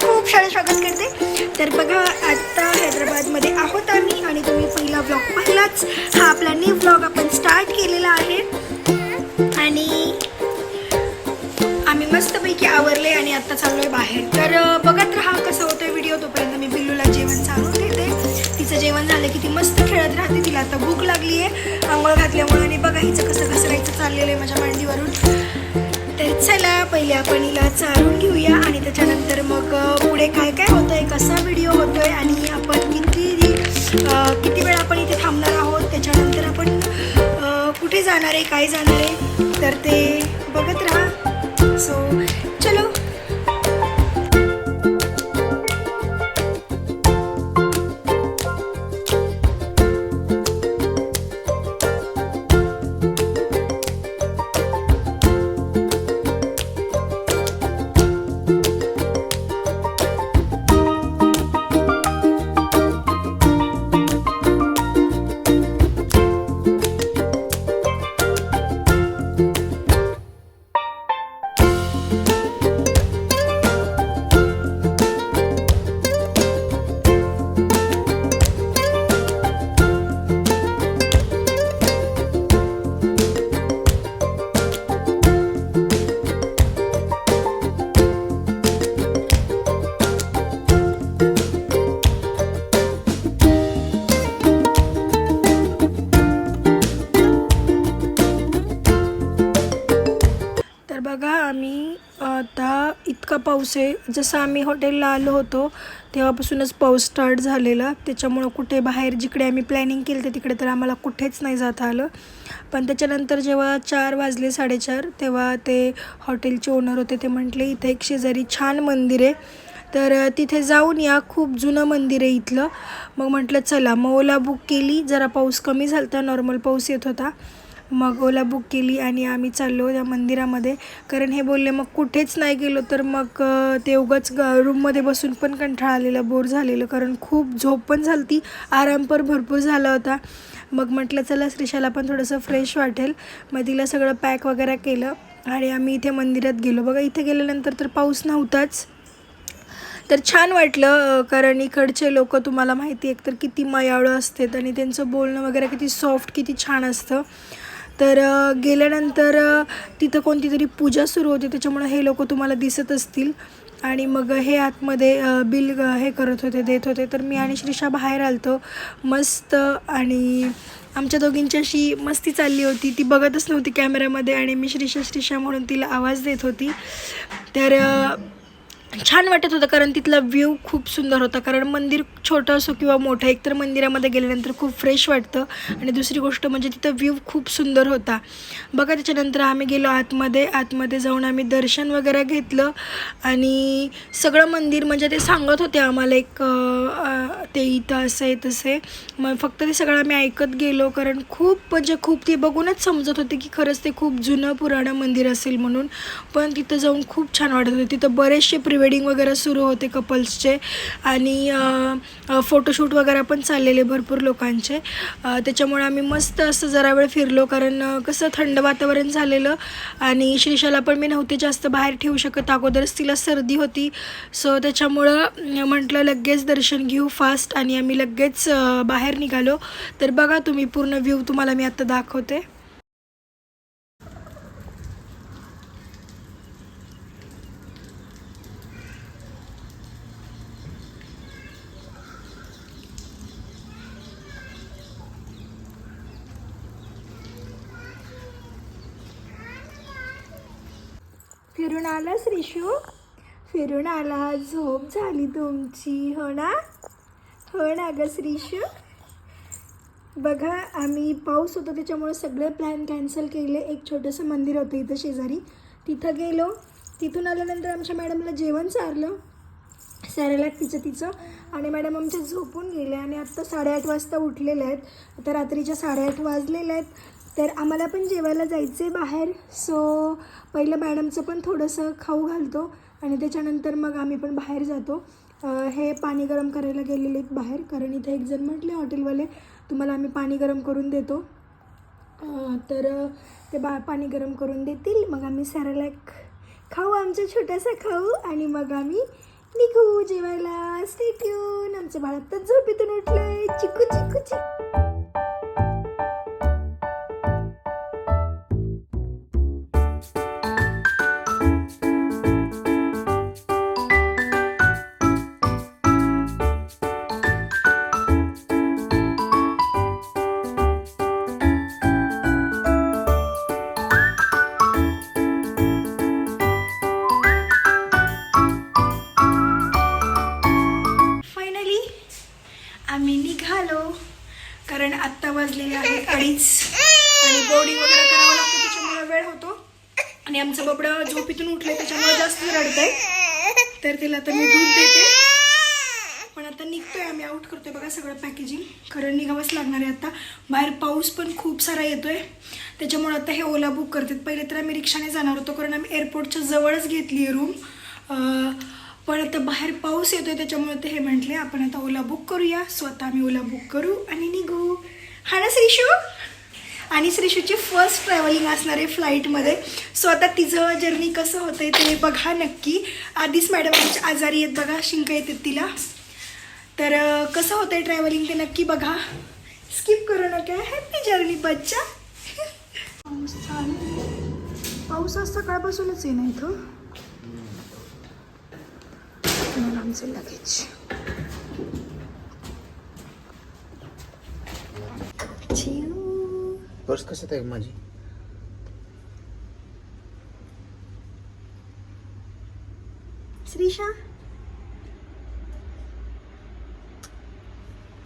खूप सारं स्वागत करते. तर बघा आत्ता हैदराबादमध्ये आहोत आम्ही आणि तुम्ही पहिला ब्लॉग पाहिलाच. हा आपला न्यू ब्लॉग आपण स्टार्ट केलेला आहे. आणि आम्ही मस्तपैकी आवरले आणि आत्ता चाललो आहे बाहेर. तर बघत राहा कसं होतं व्हिडिओ तोपर्यंत मी बिल्लूला जेवण सांगून घेते तिचं जेवण झालं की ती मस्त खेळत राहते. तिला आता भूक लागली आहे आंघोळ घातल्यामुळे आणि बघा हिचं कसं कसं चाललेलं आहे माझ्या मांडीवरून. तर चला पहिले आपण हिला चालून घेऊया आणि त्याच्यानंतर मग पुढे काय काय होतंय कसा व्हिडिओ होतोय आणि आपण किती किती वेळ आपण इथे थांबणार आहोत त्याच्यानंतर आपण कुठे जाणार आहे काय जाणार आहे तर ते बघत राहा. सो चलो. इतका पाऊस आहे. जसं आम्ही हॉटेलला आलो होतो तेव्हापासूनच पाऊस स्टार्ट झालेला. त्याच्यामुळं कुठे बाहेर जिकडे आम्ही प्लॅनिंग केलं ते तिकडे तर आम्हाला कुठेच नाही जाता आलं. पण त्याच्यानंतर जेव्हा चार वाजले साडेचार तेव्हा ते हॉटेलचे ओनर होते ते म्हटले इथे एक शेजारी छान मंदिर आहे. तर तिथे जाऊन या. खूप जुनं मंदिर आहे इथलं. मग म्हटलं चला. मग ओला बुक केली. जरा पाऊस कमी झाला होता नॉर्मल पाऊस येत होता. मग ओला बुक केली आणि आम्ही चाललो त्या मंदिरामध्ये. कारण हे बोलले मग कुठेच नाही गेलो तर मग ते उगाच ग रूममध्ये बसून पण कंठाळा आलेला बोर झालेलं. कारण खूप झोप पण झाली ती आराम पण भरपूर झाला होता. मग म्हटलं चला श्रीशाला पण थोडंसं फ्रेश वाटेल. मग तिला सगळं पॅक वगैरे केलं आणि आम्ही इथे मंदिरात गेलो. बघा इथे गेल्यानंतर तर पाऊस नव्हताच. तर छान वाटलं कारण इकडचे लोक तुम्हाला माहिती आहे तर किती मयाळं असतात आणि त्यांचं बोलणं वगैरे किती सॉफ्ट किती छान असतं. तर गेल्यानंतर तिथं कोणती तरी पूजा सुरू होती त्याच्यामुळं हे लोक तुम्हाला दिसत असतील. आणि मग हे आतमध्ये बिल हे करत होते देत होते. तर मी आणि श्रीषा बाहेर आलतो मस्त. आणि आमच्या दोघींची अशी मस्ती चालली होती. ती बघतच नव्हती कॅमेऱ्यामध्ये आणि मी श्रीषा श्रीषा म्हणून तिला आवाज देत होती. तर छान वाटत होतं कारण तिथला व्ह्यू खूप सुंदर होता. कारण मंदिर छोटं असो किंवा मोठं एकतर मंदिरामध्ये गेल्यानंतर खूप फ्रेश वाटतं. आणि दुसरी गोष्ट म्हणजे तिथं व्ह्यू खूप सुंदर होता. बघा त्याच्यानंतर आम्ही गेलो आतमध्ये. आतमध्ये जाऊन आम्ही दर्शन वगैरे घेतलं. आणि सगळं मंदिर म्हणजे ते सांगत होते आम्हाला एक ते इथं असं आहे तसे मग फक्त ते सगळं आम्ही ऐकत गेलो कारण खूप म्हणजे खूप ते बघूनच समजत होते की खरंच ते खूप जुनं पुराणं मंदिर असेल म्हणून. पण तिथं जाऊन खूप छान वाटत होते. तिथं बरेचसे प्री प्रिवेडिंग वगैरे सुरू होते कपल्सचे आणि फोटोशूट वगैरे पण चाललेले भरपूर लोकांचे. त्याच्यामुळे आम्ही मस्त असं जरा वेळ फिरलो कारण कसं थंड वातावरण झालेलं. आणि श्रीशाला पण मी नव्हते जास्त बाहेर ठेवू शकत. अगोदरच तिला सर्दी होती. सो त्याच्यामुळं म्हटलं लगेच दर्शन घेऊ फास्ट आणि आम्ही लगेच बाहेर निघालो. तर बघा तुम्ही पूर्ण व्ह्यू तुम्हाला मी आत्ता दाखवते. फिरून आला रिशू फिरून आला. झोप झाली तुमची. हो ना? हो ना ग श्रीशू? बघा आम्ही पाऊस होता त्याच्यामुळे सगळे प्लॅन कॅन्सल केले. एक छोटंसं मंदिर होतं इथं शेजारी. तिथं गेलो. तिथून आल्यानंतर आमच्या मॅडमला जेवण चारलं. सारायला तिचं तिचं. आणि मॅडम आमच्या झोपून गेले आणि आत्ता साडेआठ वाजता उठलेल्या आहेत. आता रात्रीच्या साडेआठ वाजलेल्या आहेत. तर आम्हाला पण जेवायला जायचं आहे बाहेर. सो पहिलं मॅडमचं पण थोडंसं खाऊ घालतो आणि त्याच्यानंतर मग आम्ही पण बाहेर जातो. हे पाणी गरम करायला गेलेले आहेत बाहेर. कारण इथे एक जण म्हटले हॉटेलवाले तुम्हाला आम्ही पाणी गरम करून देतो. तर ते बा पाणी गरम करून देतील. मग आम्ही सॅरेलॅक खाऊ आमचा छोटासा खाऊ आणि मग आम्ही निघू जेवायला. स्टेट्यून आमचं बाळ आत्ताच झोपेतून उठलंय. चिकू चिकू चिकू. आहे आणि बोर्डिंग वगैरे करावं लागतं त्याच्यामुळे वेळ होतो. आणि आमचं बबडं झोपेतून उठलंय त्याच्यामुळे जास्त रडतंय. तर तिला आता मी दूध देते. पण आता निघतोय आम्ही आउट करतोय बघा सगळं पॅकेजिंग कारण निघावंच लागणार आहे आता. बाहेर पाऊस पण खूप सारा येतोय. त्याच्यामुळे आता हे ओला बुक करतात. पहिले तर आम्ही रिक्षाने जाणार होतो कारण आम्ही एअरपोर्टच्या जवळच घेतली आहे रूम पण आता बाहेर पाऊस येतोय त्याच्यामुळे ते हे म्हटले आपण आता ओला बुक करूया. स्वतः आम्ही ओला बुक करू आणि निघू. हा ना श्रीशू? आणि श्रीशूची फर्स्ट ट्रॅव्हलिंग असणार आहे फ्लाईटमध्ये सो आता तिचं जर्नी कसं होतंय ते बघा नक्की. आधीच मॅडम आजारी आहेत बघा शिंक येतात तिला. तर कसं होतं आहे ट्रॅव्हलिंग ते नक्की बघा. स्किप करू नका. हॅपी जर्नी बच्चा. पाऊस चालू पाऊस आज सकाळपासूनच आहे ना इथं? आमचे लगेच. पर्स कसं आहे माझी? श्रीशा?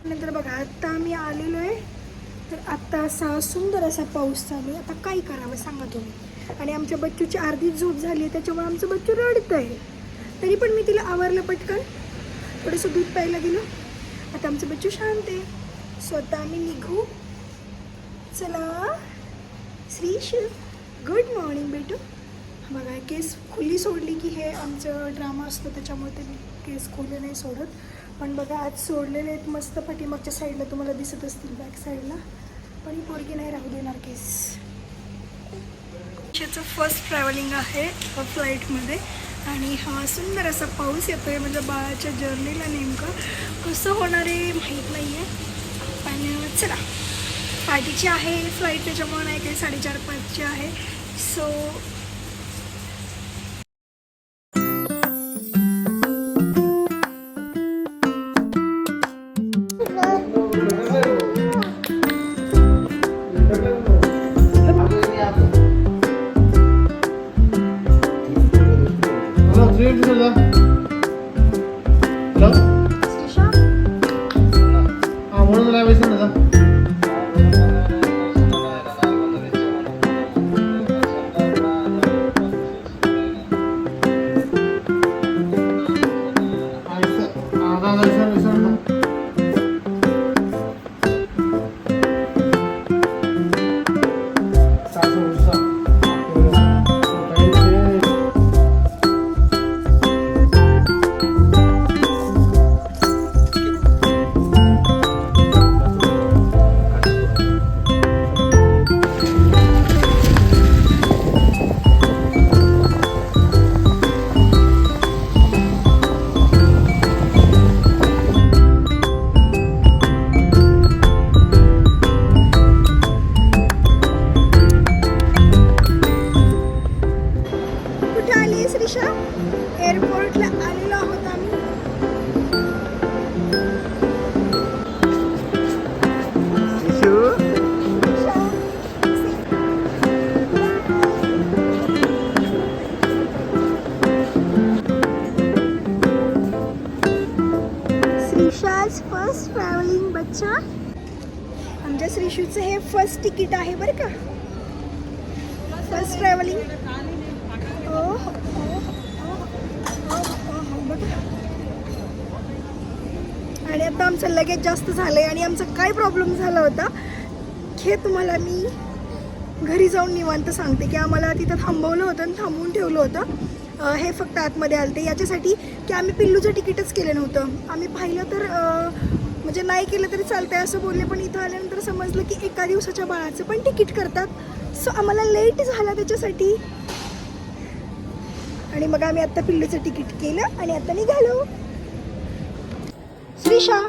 नंतर बघा आत्ता आम्ही आलेलो आहे तर आत्ता असा सुंदर असा पाऊस चालू आहे. आता काय करावं सांगा तुम्ही? आणि आमच्या बच्चूची अर्धी झोप झाली आहे त्याच्यामुळे आमचं बच्चू रडत आहे तरी पण मी तिला आवरलं पटकन. थोडंसं दूध प्यायला दिलं. आता आमचं बच्चू शांत आहे. स्वतः आम्ही निघू. चला. श्रीश गुड मॉर्निंग बेटू. बघा केस खुली सोडली की हे आमचं ड्रामा असतो त्याच्यामुळे ते केस खुले नाही सोडत. पण बघा आज सोडलेले आहेत मस्त पाठीमागच्या साईडला तुम्हाला दिसत असतील बॅक साईडला पण ही पोरगी नाही राहू देणार केस त्याचं फर्स्ट ट्रॅव्हलिंग आहे फ्लाईटमध्ये आणि हा सुंदर असा पाऊस येतो आहे म्हणजे बाळाच्या जर्नीला नेमकं कसं होणार आहे माहीत नाही आहे पण चला. पहाटेची आहे फ्लाईट त्याच्यामुळे नाही काही साडेचार पाचची आहे. सो फर्स्ट ट्रॅव्हलिंग बच्चा आमच्या श्रीशूचं हे फर्स्ट तिकीट आहे बरं का. फर्स्ट ट्रॅव्हलिंग हो, हो, हो, हो, हो आणि आता आमचं लगेच जास्त झालं आहे आणि आमचा काय प्रॉब्लेम झाला होता हे तुम्हाला मी घरी जाऊन निवांत सांगते की आम्हाला तिथं थांबवलं होतं आणि थांबवून ठेवलं होतं. हे फक्त आतमध्ये आलते. याच्यासाठी की आम्ही पिल्लूचं तिकीटच केलं नव्हतं. आम्ही पाहिलं तर म्हणजे नाही केलं तरी चालतं आहे असं बोलले पण इथं आल्यानंतर समजलं की एका दिवसाच्या बाळाचं पण तिकीट करतात. सो आम्हाला लेट झाला त्याच्यासाठी. आणि मग आम्ही आत्ता पिल्लूचं तिकीट केलं आणि आता निघालो. श्रीशा!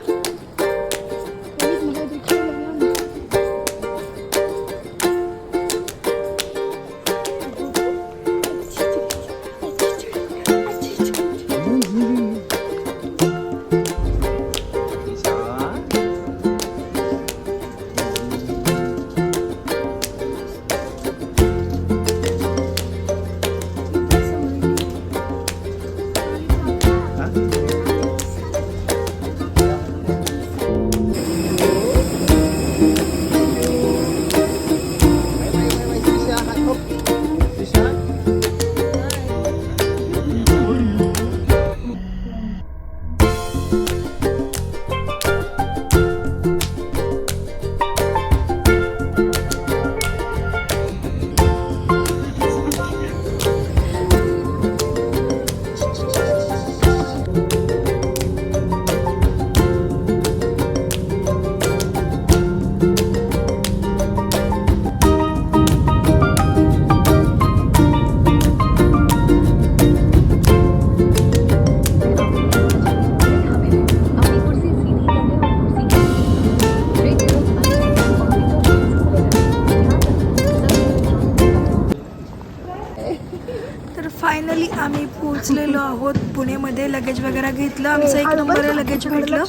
पोहोचलेलो आहोत. पुणेमध्ये लगेज वगैरे घेतलं. आमचं एक नंबर लगेज भेटलं.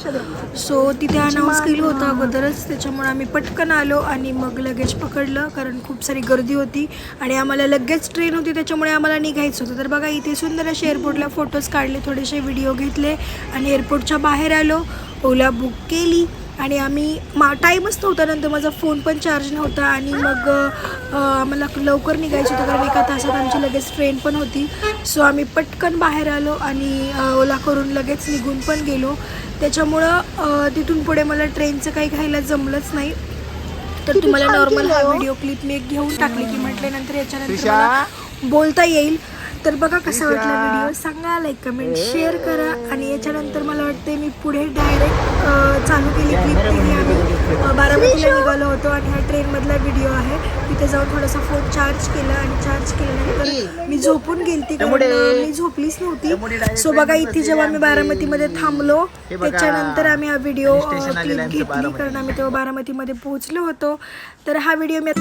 सो तिथे अनाऊन्स केलं होतं अगोदरच. त्याच्यामुळे आम्ही पटकन आलो आणि मग लगेज पकडलं कारण खूप सारी गर्दी होती आणि आम्हाला लगेच ट्रेन होती. त्याच्यामुळे आम्हाला निघायचं होतं. तर बघा इथे सुंदर असे एअरपोर्टला फोटोज काढले थोडेसे व्हिडिओ घेतले आणि एअरपोर्टच्या बाहेर आलो. ओला बुक केली. आणि आम्ही मा टाईमच नव्हता नंतर माझा फोन पण चार्ज नव्हता आणि मग आम्हाला लवकर निघायचं होतं कारण एका तासात आमची लगेच ट्रेन पण होती. सो आम्ही पटकन बाहेर आलो आणि ओला करून लगेच निघून पण गेलो. त्याच्यामुळं तिथून पुढे मला ट्रेनचं काही घ्यायला जमलंच नाही. तर तुम्हाला नॉर्मल हा व्हिडिओ क्लिप मी एक घेऊन टाकली की म्हटल्यानंतर याच्यानंतर बोलता येईल. तर बघा कसा वाटला व्हिडिओ सांगा लाईक कमेंट शेअर करा. आणि याच्यानंतर मला वाटते मी पुढे डायरेक्ट चालू केली क्लिप केली आम्ही. बारामतीला निघालो होतो आणि हा ट्रेनमधला व्हिडिओ आहे. तिथे जाऊन थोडासा फोन चार्ज केला आणि चार्ज केल्यानंतर मी झोपून गेलती कारण मी झोपलीच नव्हती. सो बघा इथे जेव्हा मी बारामतीमध्ये थांबलो त्याच्यानंतर आम्ही हा व्हिडिओ क्लिप घेतली. कारण आम्ही तेव्हा बारामतीमध्ये पोहोचलो होतो. तर हा व्हिडिओ मी